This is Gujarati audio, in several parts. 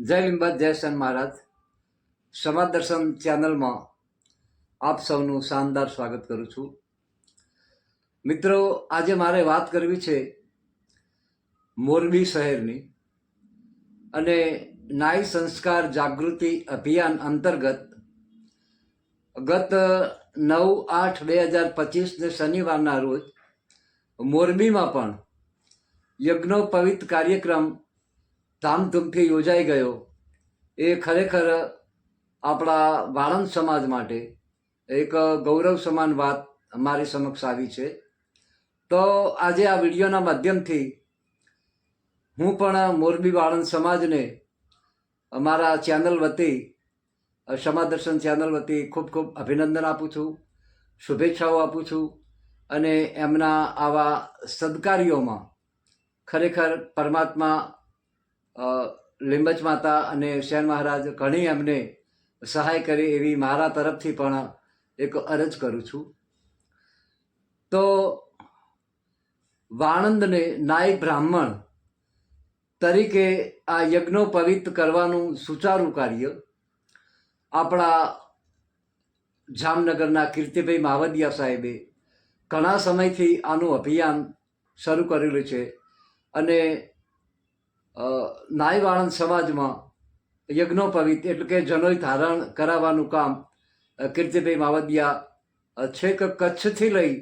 જય લીંબાદ જયસન મહારાજ. સમાજ દર્શન ચેનલમાં આપ સૌનું શાનદાર સ્વાગત કરું છું. મિત્રો, આજે મારે વાત કરવી છે મોરબી શહેરની અને નાઈ સંસ્કાર જાગૃતિ અભિયાન અંતર્ગત ગત નવ આઠ બે હજાર પચીસને શનિવારના રોજ મોરબીમાં પણ યજ્ઞોપવિત કાર્યક્રમ ધામધૂમથી યોજાઈ ગયો. એ ખરેખર આપણા વાળંદ સમાજ માટે એક ગૌરવ સમાન વાત મારી સમક્ષ આવી છે. તો આજે આ વિડીયોના માધ્યમથી હું પણ મોરબી વાળંદ સમાજને અમારા ચેનલ વતી સમાદર્શન ચેનલ વતી ખૂબ ખૂબ અભિનંદન આપું છું, શુભેચ્છાઓ આપું છું અને એમના આવા સદકાર્યોમાં ખરેખર પરમાત્મા લીંબચ માતા અને શેન મહારાજ ઘણી એમને સહાય કરી એવી મારા તરફથી પણ એક અરજ કરું છું. તો વાણંદને નાય બ્રાહ્મણ તરીકે આ યજ્ઞોપવિત કરવાનું સુચારું કાર્ય આપણા જામનગરના કીર્તિભાઈ માવદિયા સાહેબે ઘણા સમયથી આનું અભિયાન શરૂ કરેલું છે અને નાઈ સમાજમાં યજ્ઞોપવિત એટલે કે જનોઈ ધારણ કરાવવાનું કામ કીર્તિભાઈ માવદિયા છેક કચ્છથી લઈ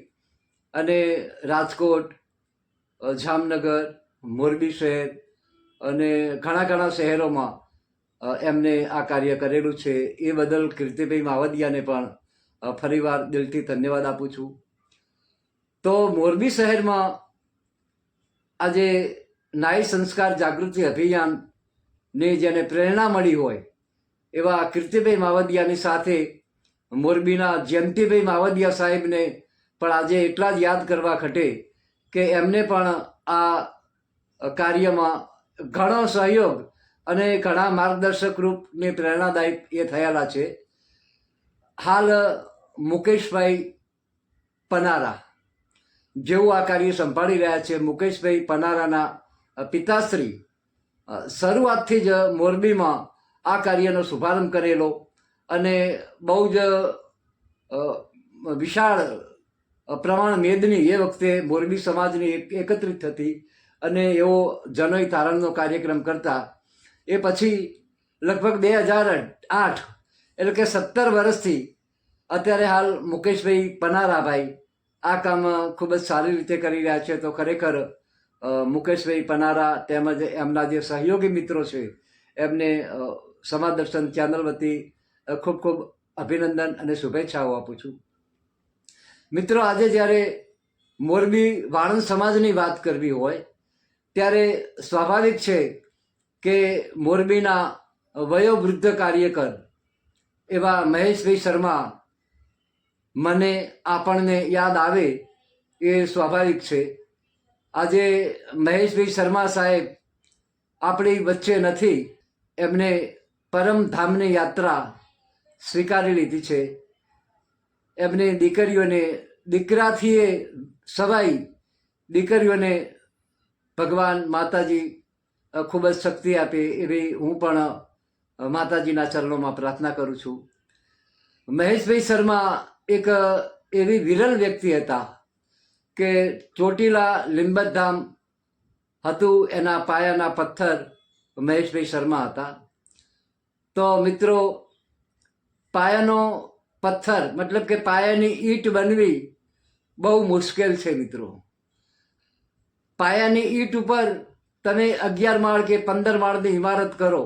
અને રાજકોટ જામનગર, મોરબી શહેર અને ઘણા ઘણા શહેરોમાં એમને આ કાર્ય કરેલું છે. એ બદલ કીર્તિભાઈ માવદિયાને પણ ફરીવાર દિલથી ધન્યવાદ આપું છું. તો મોરબી શહેરમાં આજે નારી સંસ્કાર જાગૃતિ અભિયાનને જેને પ્રેરણા મળી હોય, એવા કીર્તિભાઈ માવદિયાની સાથે, મોરબીના જયંતિભાઈ માવદિયા સાહેબને પણ આજે એટલા જ યાદ કરવા ઘટે કે એમને પણ આ કાર્યમાં ઘણો સહયોગ અને ઘણા માર્ગદર્શક રૂપને પ્રેરણાદાયક એ થયેલા છે. હાલ મુકેશભાઈ પનારા જેવું આ કાર્ય સંભાળી રહ્યા છે. મુકેશભાઈ પનારાના પિતાશ્રી શરૂઆતથી જ મોરબીમાં આ કાર્યનો શુભારંભ કરેલો અને બહુ જ વિશાળ પ્રમાણ મેદની એ વખતે મોરબી સમાજની એકત્રિત થતી અને એવો જનોઈ તારણનો કાર્યક્રમ કરતા. એ પછી લગભગ બે હજાર આઠ, એટલે કે સત્તર વર્ષથી અત્યારે હાલ મુકેશભાઈ પનારાભાઈ આ કામ ખૂબ જ સારી રીતે કરી રહ્યા છે તો ખરેખર મુકેશભાઈ પનારા તેમજ એમના જે સહયોગી મિત્રો છે, એમને સમાજ દર્શન ચેનલ વતી ખૂબ ખૂબ અભિનંદન અને શુભેચ્છાઓ આપું છું. મિત્રો, આજે જ્યારે મોરબી વાણંદ સમાજની વાત કરવી હોય, ત્યારે સ્વાભાવિક છે કે મોરબીના વયોવૃદ્ધ કાર્યકર એવા મહેશભાઈ શર્મા મને આપણને યાદ આવે એ સ્વાભાવિક છે. આજે મહેશભાઈ શર્મા સાહેબ આપણી વચ્ચે નથી, એમને પરમધામની યાત્રા સ્વીકારી લીધી છે. એમની દીકરીઓને દીકરાથી સવાઈ દીકરીઓને ભગવાન માતાજી ખૂબ જ શક્તિ આપે એવી હું પણ માતાજીના ચરણોમાં પ્રાર્થના કરું છું. મહેશભાઈ શર્મા એક એવી વિરલ વ્યક્તિ હતા. કે ચોટીલા લીંબધામ હતું એના પાયાના પથ્થર મહેશભાઈ શર્મા હતા. તો મિત્રો, પાયાનો પથ્થર, મતલબ કે પાયાની ઈંટ બનવી બહુ મુશ્કેલ છે મિત્રો. પાયાની ઈંટ ઉપર તમે અગિયાર માળ કે પંદર માળની ઇમારત કરો,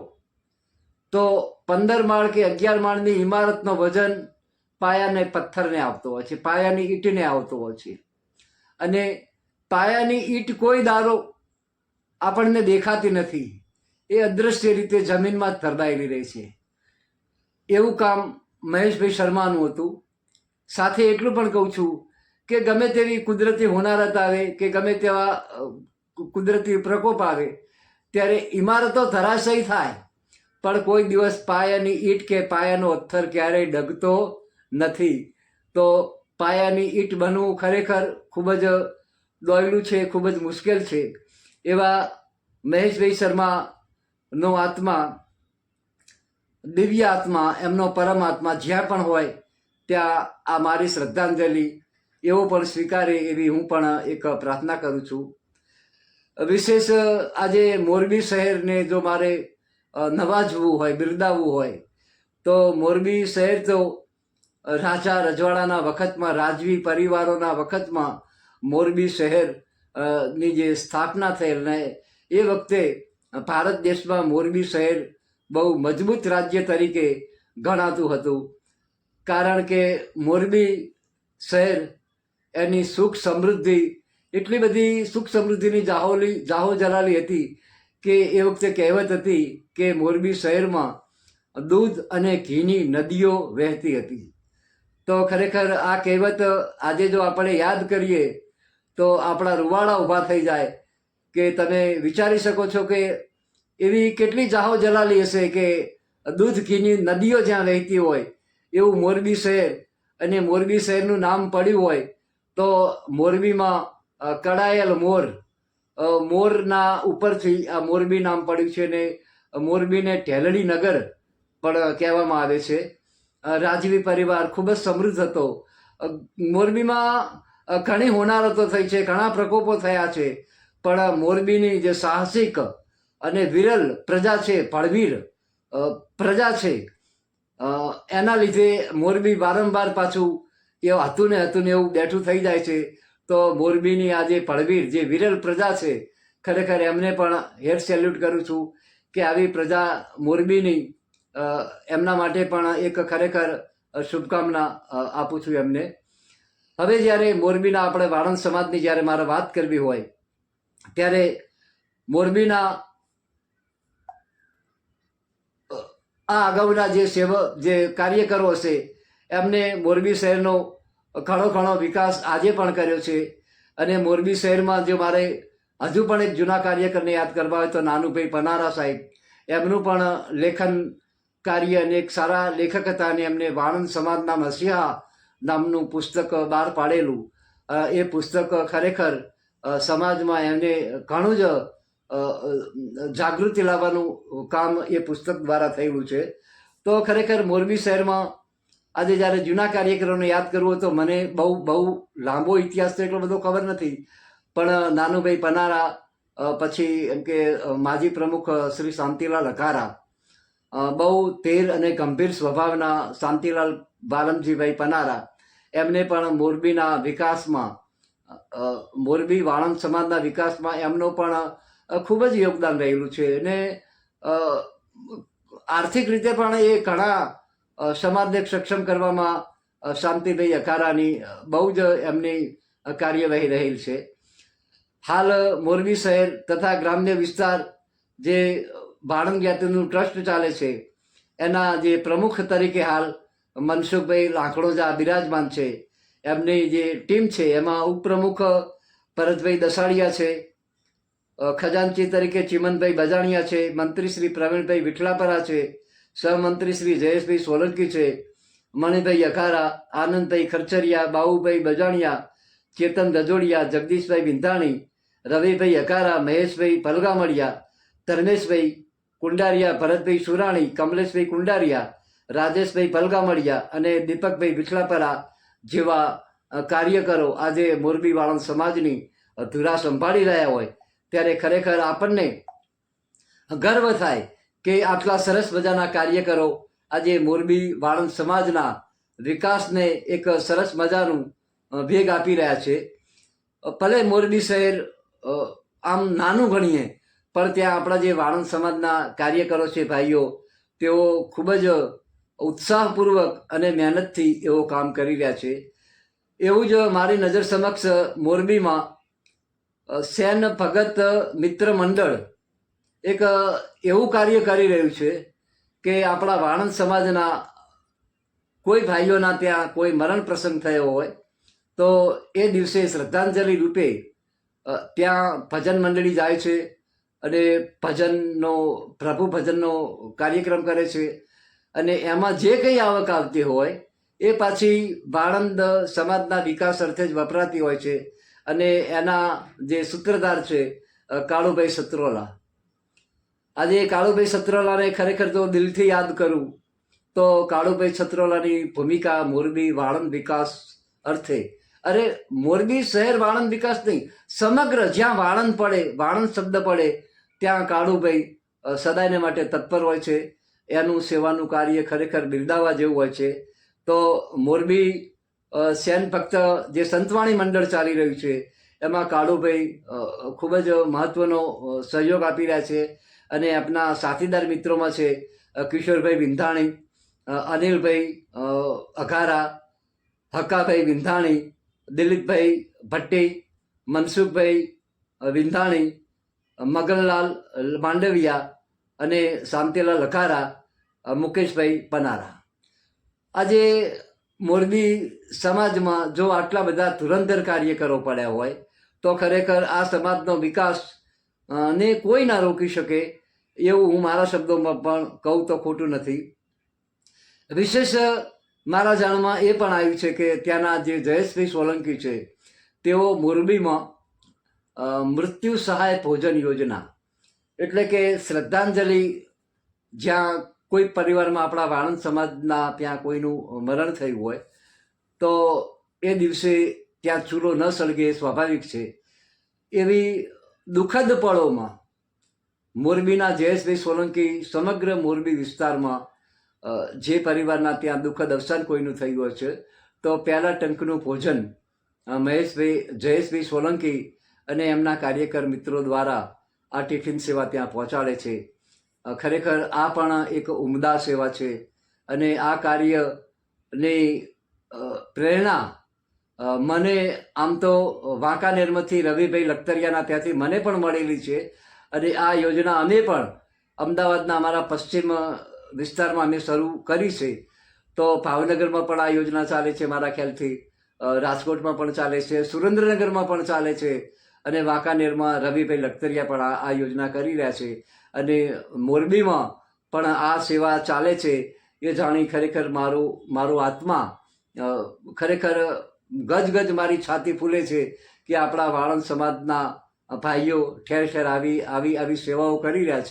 તો પંદર માળ કે અગિયાર માળની ઇમારતનો વજન પાયાને પથ્થરને આવતો હોય છે, પાયાની ઈંટને આવતો હોય છે. અને પાયાની ઈંટ કોઈ દારો આપણને દેખાતી નથી. એ અદૃશ્ય રીતે જમીનમાં ધરબાયેલી રહે છે. એવું કામ મહેશભાઈ શર્માનું હતું. સાથે એટલું પણ કહું છું કે ગમે તેવી કુદરતી હોનારત આવે કે ગમે તેવા કુદરતી પ્રકોપ આવે, ત્યારે ઇમારતો ધરાશયી થાય. પણ કોઈ દિવસ પાયાની ઈંટ કે પાયાનો પથ્થર ક્યારેય ડગતો નથી. તો પાયાની ઈંટ બનવું ખરેખર ખૂબ જ દોયલું છે, ખૂબ જ મુશ્કેલ છે. એવા મહેશભાઈ શર્માનો આત્મા, દિવ્ય આત્મા, એમનો પરમાત્મા જ્યાં પણ હોય, ત્યાં આ મારી શ્રદ્ધાંજલિ એવો પણ સ્વીકારે એવી હું પણ એક પ્રાર્થના કરું છું. વિશેષ આજે મોરબી શહેરને જો મારે નવાજવું હોય, બિરદાવવું હોય, તો મોરબી શહેર તો રાજા રજવાડાના વખતમાં, રાજવી પરિવારોના વખતમાં મોરબી શહેરની જે સ્થાપના થયેલ ને એ વખતે ભારત દેશમાં મોરબી શહેર બહુ મજબૂત રાજ્ય તરીકે ગણાતું હતું. કારણ કે મોરબી શહેર એની સુખ સમૃદ્ધિ, એટલી બધી સુખ સમૃદ્ધિની જાહોલી, જાહો જલાલી હતી કે એ વખતે કહેવત હતી કે મોરબી શહેરમાં દૂધ અને ઘીની નદીઓ વહેતી હતી. તો ખરેખર આ કહેવત આજે જો આપણે યાદ કરીએ, તો આપણા રૂવાળા ઊભા થઈ જાય કે તમે વિચારી શકો છો કે એવી કેટલી જાહો જલાલી હશે કે દૂધ ઘીની નદીઓ જ્યાં વહેતી હોય, એવું મોરબી શહેર અને મોરબી શહેરનું નામ પડ્યું હોય, તો મોરબીમાં કડાયેલ મોર મોરના ઉપરથી આ મોરબી નામ પડ્યું છે ને મોરબીને ટેલડી નગર પણ કહેવામાં આવે છે. રાજવી પરિવાર ખૂબ જ સમૃદ્ધ હતો. મોરબીમાં ઘણી હોનારતો થઈ છે, ઘણા પ્રકોપો થયા છે. પણ મોરબીની જે સાહસિક અને વિરલ પ્રજા છે ફળવીર પ્રજા છે એના લીધે મોરબી વારંવાર પાછું એ હતું ને હતું ને એવું બેઠું થઈ જાય છે. તો મોરબીની આ જે ફળવીર જે વિરલ પ્રજા છે, ખરેખર એમને પણ હેડ સેલ્યુટ કરું છું કે આવી પ્રજા મોરબીની એમના માટે પણ એક ખરેખર શુભકામના આપું છું એમને. હવે જ્યારે મોરબીના આપણે વાણંદ સમાજની જ્યારે મારે વાત કરવી હોય, ત્યારે મોરબીના આ અગાઉના જે સેવક જે કાર્યકરો હશે, એમને મોરબી શહેરનો ઘણો ઘણો વિકાસ આજે પણ કર્યો છે. અને મોરબી શહેરમાં જો મારે હજુ પણ એક જૂના કાર્યકરને યાદ કરવા હોય તો નાનુભાઈ પનારા સાહેબ, એમનું પણ લેખન કાર્ય અને એક સારા લેખક હતા અને એમને વાણંદ સમાજના મસીહા નામનું પુસ્તક બહાર પાડેલું. એ પુસ્તક ખરેખર સમાજમાં એમને ઘણું જ જાગૃતિ લાવવાનું કામ એ પુસ્તક દ્વારા થયેલું છે. તો ખરેખર મોરબી શહેરમાં આજે જ્યારે જૂના કાર્યક્રમને યાદ કરવું તો મને બહુ બહુ લાંબો ઇતિહાસ તો એટલો બધો ખબર નથી. પણ નાનુભાઈ પનારા પછી એમ કે માજી પ્રમુખ શ્રી શાંતિલાલ અઘારા અ, બહુ તેર અને ગંભીર સ્વભાવના શાંતિલાલ બાલમજીભાઈ પનારા, એમને પણ મોરબીના વિકાસમાં મોરબી વાણંદ સમાજના વિકાસમાં એમનો પણ ખૂબ જ યોગદાન રહેલું છે અને આર્થિક રીતે પણ એ ઘણા સમાજને સક્ષમ કરવામાં શાંતિભાઈ અકારાની બહુ જ એમની કાર્યવાહી રહેલ છે. હાલ મોરબી શહેર તથા ગ્રામ્ય વિસ્તાર જે ભાણંદ જ્ઞાતિનું ટ્રસ્ટ ચાલે છે. એના જે પ્રમુખ તરીકે હાલ મનસુખભાઈ લાંકડોજા બિરાજમાન છે. એમની જે ટીમ છે, એમાં ઉપપ્રમુખ ભરતભાઈ દસાડિયા છે. ખજાનચી તરીકે ચિમનભાઈ બજાણિયા છે. મંત્રી શ્રી પ્રવીણભાઈ વિઠલાપરા છે. સહમંત્રી શ્રી જયેશભાઈ સોલંકી છે. મણિભાઈ અખારા આનંદભાઈ ખરચરિયા બાબુભાઈ બજાણિયા, ચેતન રજોડિયા, જગદીશભાઈ વિંધાણી, રવિભાઈ અકારા મહેશભાઈ પલગામડિયા, ધર્મેશભાઈ કુંડારિયા, ભરતભાઈ સુરાણી, કમલેશભાઈ કુંડારિયા, રાજેશભાઈ ભલગામડિયા અને દીપકભાઈ વિછલાપરા જેવા કાર્યકરો આજે મોરબી વાળંદ સમાજની ધુરા સંભાળી રહ્યા હોય. ત્યારે ખરેખર આપણને ગર્વ થાય કે આટલા સરસ મજાના કાર્યકરો આજે મોરબી વાળંદ સમાજના વિકાસને એક સરસ મજાનું ભેગ આપી રહ્યા છે. ભલે મોરબી શહેર આમ નાનું ગણીએ પણ ત્યાં આપણા જે વાણંદ સમાજના કાર્યકરો છે, ભાઈઓ, તેઓ ખૂબ જ ઉત્સાહપૂર્વક અને મહેનતથી એવો કામ કરી રહ્યા છે. એવું જ મારી નજર સમક્ષ મોરબીમાં સેન ભગત મિત્ર મંડળ એક એવું કાર્ય કરી રહ્યું છે કે આપણા વાણંદ સમાજના કોઈ ભાઈઓના ત્યાં કોઈ મરણ પ્રસંગ થયો હોય, તો એ દિવસે શ્રદ્ધાંજલિ રૂપે ત્યાં ભજન મંડળી જાય છે. અને ભજનનો, પ્રભુ ભજનનો કાર્યક્રમ કરે છે. અને એમાં જે કંઈ આવક આવતી હોય, એ પાછી વાણંદ સમાજના વિકાસ અર્થે જ વપરાતી હોય છે. અને એના જે સૂત્રધાર છે કાળુભાઈ સત્રોલા. આજે કાળુભાઈ સત્રોલાને ખરેખર જો દિલથી યાદ કરું, તો કાળુભાઈ સત્રોલાની ભૂમિકા મોરબી વાળંદ વિકાસ અર્થે. અરે, મોરબી શહેર વાળંદ વિકાસ નહીં, સમગ્ર જ્યાં વાળંદ પડે વાળંદ શબ્દ પડે ત્યાં કાળુભાઈ સદાયને માટે તત્પર હોય છે. એનું સેવાનું કાર્ય ખરેખર બિરદાવા જેવું હોય છે. તો મોરબી સેન ફક્ત જે સંતવાણી મંડળ ચાલી રહ્યું છે, એમાં કાળુભાઈ ખૂબ જ મહત્વનો સહયોગ આપી રહ્યા છે અને આપના સાથીદાર મિત્રોમાં છે કિશોરભાઈ વિંધાણી અનિલભાઈ અઘારા, હક્કાભાઈ વિંધાણી, દિલીપભાઈ ભટ્ટી, મનસુખભાઈ વિંધાણી મગનલાલ માંડવિયા અને શાંતિલાલ લખારા મુકેશભાઈ પનારા. આજે મોરબી સમાજમાં જો આટલા બધા ધુરંધર કાર્યકરો પડ્યા હોય, તો ખરેખર આ સમાજનો વિકાસ ને કોઈ ના રોકી શકે એવું હું મારા શબ્દોમાં પણ કહું તો ખોટું નથી. વિશેષ, મારા જાણમાં એ પણ આવ્યું છે કે ત્યાંના જે જયેશભાઈ સોલંકી છે, તેઓ મોરબીમાં મૃત્યુ સહાય ભોજન યોજના. એટલે કે શ્રદ્ધાંજલિ, જ્યાં કોઈ પરિવારમાં આપણા વાણંદ સમાજના ત્યાં કોઈનું મરણ થયું હોય, તો એ દિવસે ત્યાં ચૂલો ન સળગે એ સ્વાભાવિક છે. એવી દુઃખદ પળોમાં મોરબીના જયેશભાઈ સોલંકી સમગ્ર મોરબી વિસ્તારમાં જે પરિવારના ત્યાં દુઃખદ અવસાન કોઈનું થયું હોય છે, તો પહેલાં ટંકનું ભોજન મહેશભાઈ, જયેશભાઈ સોલંકી અને એમના કાર્યકર મિત્રો દ્વારા આ ટિફિન સેવા ત્યાં પહોંચાડે છે. ખરેખર આ પણ એક ઉમદા સેવા છે અને આ કાર્યની પ્રેરણા મને આમ તો વાંકાનેરમાંથી રવિભાઈ લખતરિયાના ત્યાંથી મને પણ મળેલી છે અને આ યોજના અમે પણ અમદાવાદના અમારા પશ્ચિમ વિસ્તારમાં અમે શરૂ કરી છે. તો ભાવનગરમાં પણ આ યોજના ચાલે છે મારા ખ્યાલથી. રાજકોટમાં પણ ચાલે છે, સુરેન્દ્રનગરમાં પણ ચાલે છે. અને વાંકાનેરમાં રવિભાઈ લખતરિયા પણ આ આ યોજના કરી રહ્યા છે. અને મોરબીમાં પણ આ સેવા ચાલે છે એ જાણી ખરેખર મારું મારું આત્મા ખરેખર ગજ ગજ મારી છાતી ફૂલે છે કે આપણા વાળંદ સમાજના ભાઈઓ ઠેર ઠેર આવી આવી આવી સેવાઓ કરી રહ્યા છે.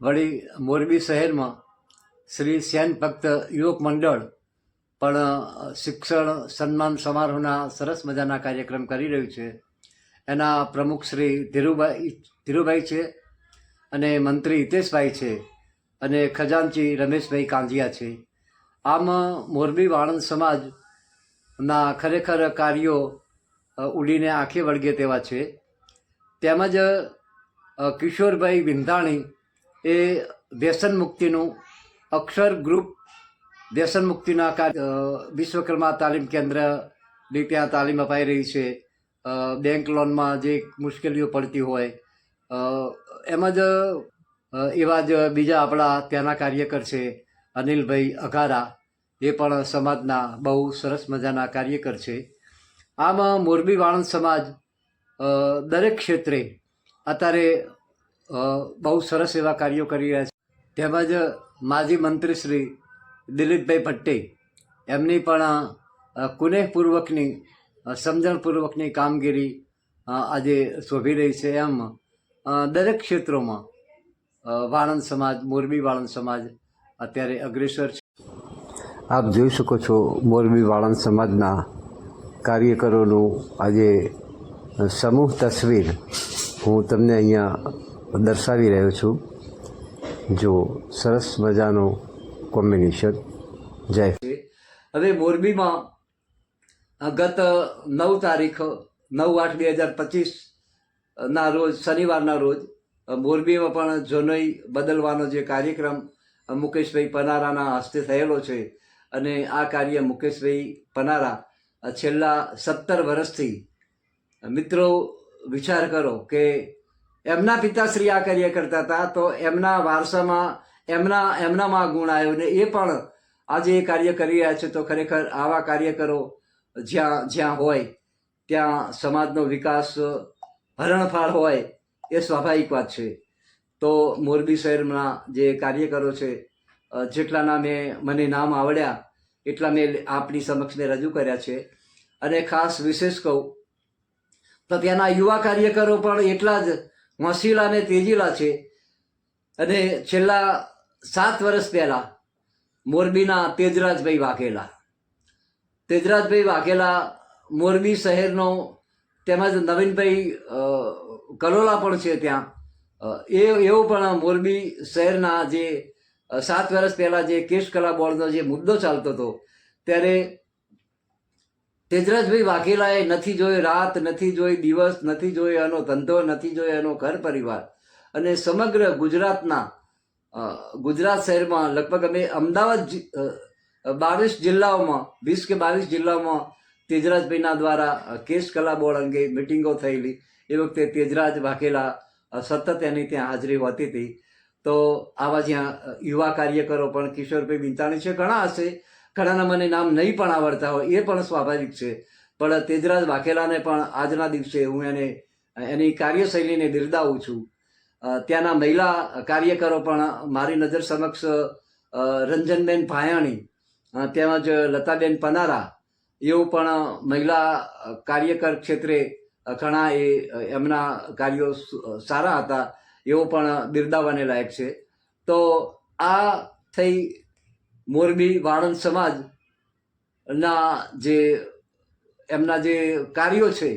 વળી મોરબી શહેરમાં શ્રી સેન ભક્ત યુવક મંડળ પણ શિક્ષણ સન્માન સમારોહના સરસ મજાના કાર્યક્રમ કરી રહ્યું છે. એના પ્રમુખ શ્રી ધીરુભાઈ ધીરુભાઈ છે અને મંત્રી હિતેશભાઈ છે અને ખજાનચી રમેશભાઈ કાંજિયા છે. આમ મોરબી વાણંદ સમાજના ખરેખર કાર્યો ઉડીને આંખે વળગે તેવા છે. તેમજ કિશોરભાઈ વિંધાણી એ વ્યસન મુક્તિનું અક્ષર ગ્રુપ વ્યસન મુક્તિના વિશ્વકર્મા તાલીમ કેન્દ્રની ત્યાં તાલીમ અપાઈ રહી છે. બેંક લોનમાં જે મુશ્કેલીઓ પડતી હોય એમ જ એવા જ બીજા આપણા ત્યાંના કાર્યકર છે, અનિલભાઈ અઘારા. એ પણ સમાજના બહુ સરસ મજાના કાર્યકર છે. આમ મોરબી વાણંદ સમાજ દરેક ક્ષેત્રે અત્યારે બહુ સરસ એવા કાર્યો કરી રહ્યા છે. તેમજ માજી મંત્રી શ્રી દિલીપભાઈ ભટ્ટે એમની પણ કુનેહપૂર્વકની સમજણપૂર્વકની કામગીરી આજે શોભી રહી છે એમ દરેક ક્ષેત્રોમાં વાળંદ વાણંદ સમાજ મોરબી વાળંદ સમાજ અત્યારે અગ્રેસર છે. આપ જોઈ શકો છો મોરબી વાળંદ સમાજના કાર્યકરોનું આજે સમૂહ તસવીર હું તમને અહીંયા દર્શાવી રહ્યો છું. જો સરસ મજાનું કોમ્બિનેશન. જય હવે મોરબીમાં ગત નવ તારીખ, નવ આઠ બે હજાર પચીસ ના રોજ, શનિવારના રોજ મોરબીમાં પણ જોનોઈ બદલવાનો જે કાર્યક્રમ મુકેશભાઈ પનારાના હસ્તે થયેલો છે. અને આ કાર્ય મુકેશભાઈ પનારા છેલ્લા સત્તર વર્ષથી મિત્રો વિચાર કરો કે એમના પિતાશ્રી આ કાર્ય કરતા હતા, તો એમના વારસામાં, એમના, એમનામાં ગુણ આવ્યો ને એ પણ આજે એ કાર્ય કરી રહ્યા છે, તો ખરેખર આવા કાર્યકરો જ્યાં જ્યાં હોય, ત્યાં સમાજનો વિકાસ હરણફાળ હોય, એ સ્વાભાવિક વાત છે. તો મોરબી શહેરના જે કાર્યકરો છે જેટલાના મેં, મને નામ આવડ્યા, એટલા મેં આપની સમક્ષ મેં રજૂ કર્યા છે. અને ખાસ વિશેષ કહું, તો ત્યાંના યુવા કાર્યકરો પણ એટલા જ વસીલા અને તેજીલા છે. અને છેલ્લા સાત વર્ષ પહેલાં મોરબીના તેજરાજભાઈ વાઘેલા તેજરાજભાઈ વાઘેલા મોરબી શહેરનો તેમજ નવીનભાઈ કલોલા પણ છે ત્યાં. એ, એવો પણ મોરબી શહેરના જે સાત વર્ષ પહેલાં જે કેશ કલા બોર્ડનો જે મુદ્દો ચાલતો હતો, ત્યારે તેજરાજભાઈ વાઘેલાએ નથી જોઈ રાત, નથી જોઈ દિવસ, નથી જોઈ એનો ધંધો, નથી જોયો એનો ઘર પરિવાર. અને સમગ્ર ગુજરાતના ગુજરાત શહેરમાં લગભગ અમે અમદાવાદ બાવીસ જિલ્લાઓમાં, વીસ કે બાવીસ જિલ્લાઓમાં તેજરાજભાઈના દ્વારા કેસ કલા બોર્ડ અંગે મિટિંગો થયેલી. એ વખતે તેજરાજ વાઘેલા સતત એની ત્યાં હાજરી હોતી હતી. તો આવા જ્યાં યુવા કાર્યકરો પણ, કિશોરભાઈ બિંતાણી છે, ઘણા હશે. ઘણાના મને નામ નહીં પણ આવડતા હોય, એ પણ સ્વાભાવિક છે. પણ તેજરાજ વાઘેલાને પણ આજના દિવસે હું એને એની કાર્યશૈલીને બિરદાવું છું. ત્યાંના મહિલા કાર્યકરો પણ મારી નજર સમક્ષ રંજનબેન ભાયાણી તેમજ લતાબેન પનારા, એવું પણ મહિલા કાર્યકર ક્ષેત્રે ઘણા એ, એમના કાર્યો સારા હતા, એવો પણ બિરદાવવાને લાયક છે. તો આ થઈ મોરબી વાણંદ સમાજના જે, એમના જે કાર્યો છે,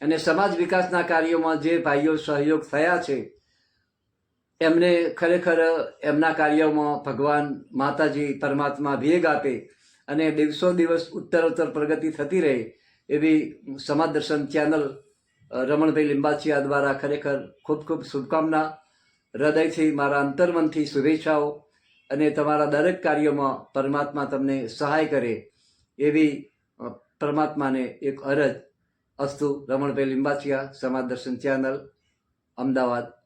અને સમાજ વિકાસના કાર્યોમાં જે ભાઈઓ સહયોગ થયા છે એમને ખરેખર એમના કાર્યોમાં ભગવાન માતાજી, પરમાત્મા વેગ આપે અને દિવસો દિવસ ઉત્તરોત્તર પ્રગતિ થતી રહે એવી સમાજ દર્શન ચેનલ રમણભાઈ લિંબાચિયા દ્વારા ખરેખર ખૂબ ખૂબ શુભકામના. હૃદયથી મારા અંતર્મનથી શુભેચ્છાઓ અને તમારા દરેક કાર્યોમાં પરમાત્મા તમને સહાય કરે એવી પરમાત્માને એક અરજ. અસ્તુ રમણભાઈ લિંબાચિયા સમાજ દર્શન ચેનલ, અમદાવાદ.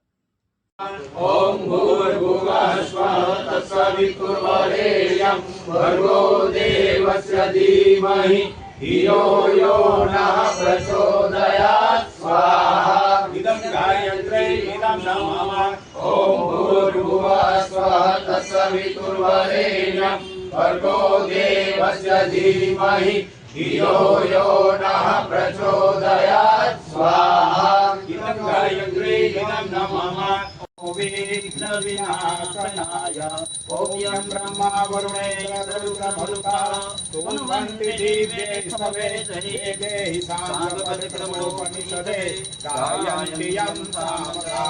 ॐ भूर्भुवः स्वः तत्सवितुर्वरेण्यं भर्गो देवस्य धीमहि धियो यो नः प्रचोदयात् स्वाहा इदं गायत्र्यै इदं नमः ॐ भूर्भुवः स्वः तत्सवितुर्वरेण्यं भर्गो देवस्य धीमहि धियो यो नः प्रचोदयात् स्वाहा इदं गायत्र्यै इदं नमः विघ्नविनाशनाय ॐ ब्रह्मा वरुणेन्द्रमरुता कुर्वन्ति दिव्ये सवे देवे साङ्गपदक्रमोपनिषदे गायन्ति यं सामगा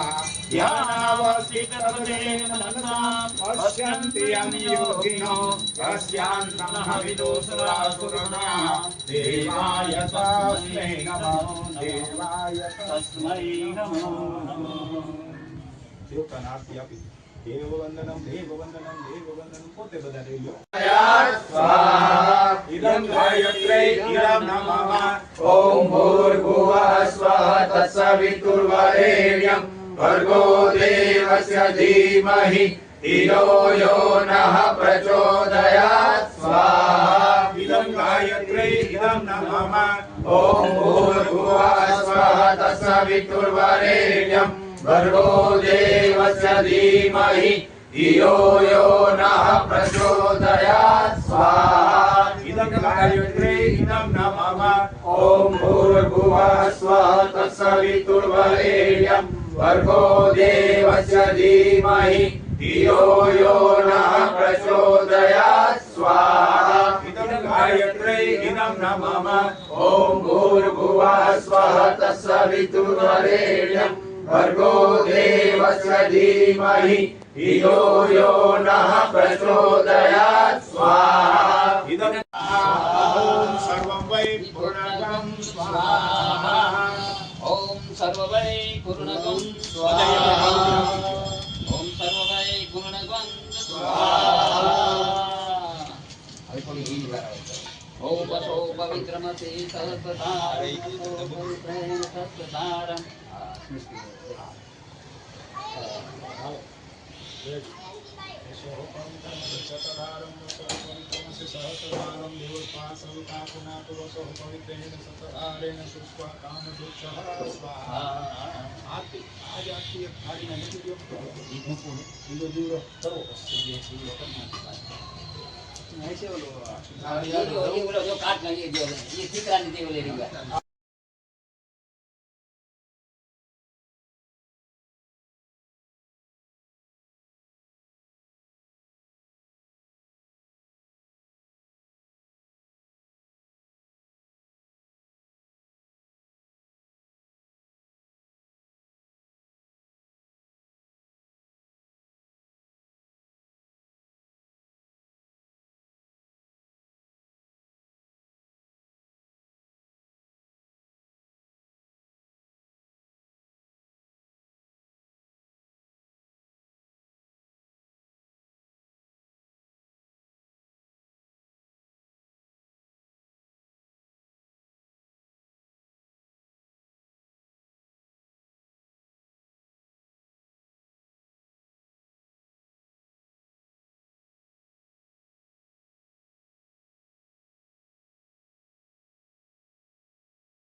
ध्यानावस्थितपदेन मनसा पश्यन्ति यं योगिनो यस्यान्तः विदुषरासुरना देवाय तस्मै नमः देवाय तस्मै नमो યોગદાન આરતી આપી દેવ વંદનમ દેવ વંદનમ દેવ વંદનમ પોતે બધા દેવ ઇદમ ગાયત્રે ઇદમ નમઃ ઓમ ભૂર્ભુવ સ્વાહ તત્સવિતુર્વરેણ્યમ ભર્ગો દેવસ્ય ધીમહિ. ધિયો યો નઃ પ્રચોદયાત સ્વાહા ઇદમ ગાયત્રે ઇદમ નમઃ ઓમ ભૂર્ભુવ સ્વાહ તત્સવિતુર્વરેણ્યમ ભર્ગો દેવસ્ય ધીમહિ ધિયો યો નઃ પ્રચોદયાત સ્વાહા ઇદં કાર્યત્રે ઇદં નમઃ ઓમ ભૂર્ભુવઃ સ્વઃ તત્સવિતુર્વરેણ્યં ભર્ગો દેવસ્ય ધીમહિ ધિયો યો નઃ પ્રચોદયાત સ્વાહા ઇદં કાર્યત્રે ઇદં નમઃ ઓમ ભૂર્ભુવઃ સ્વઃ તત્સવિતુર્વરેણ્યં भर्गो देवस्य धीमहि धियो यो नः प्रचोदयात् स्वाहा इदं ॐ सर्वं वै पूर्णगं स्वाहा ॐ सर्ववै गुरुणगं स्वाहा ॐ सर्ववै गुरुणगं स्वाहा ॐ वसो शतधारं सहस्रधारं देवपासरुकाकुनापुरसौ पवित्रेण सतधारेण सुष्वा कामदुःखः स्वाहा आरती आज आरती एक खाली नहीं वीडियो देखो को वीडियो दूर करो बस ये सही होकर नहीं से बोलो ये बोलो जो काट ना ये जो ये ठीक करने दे बोले रिवा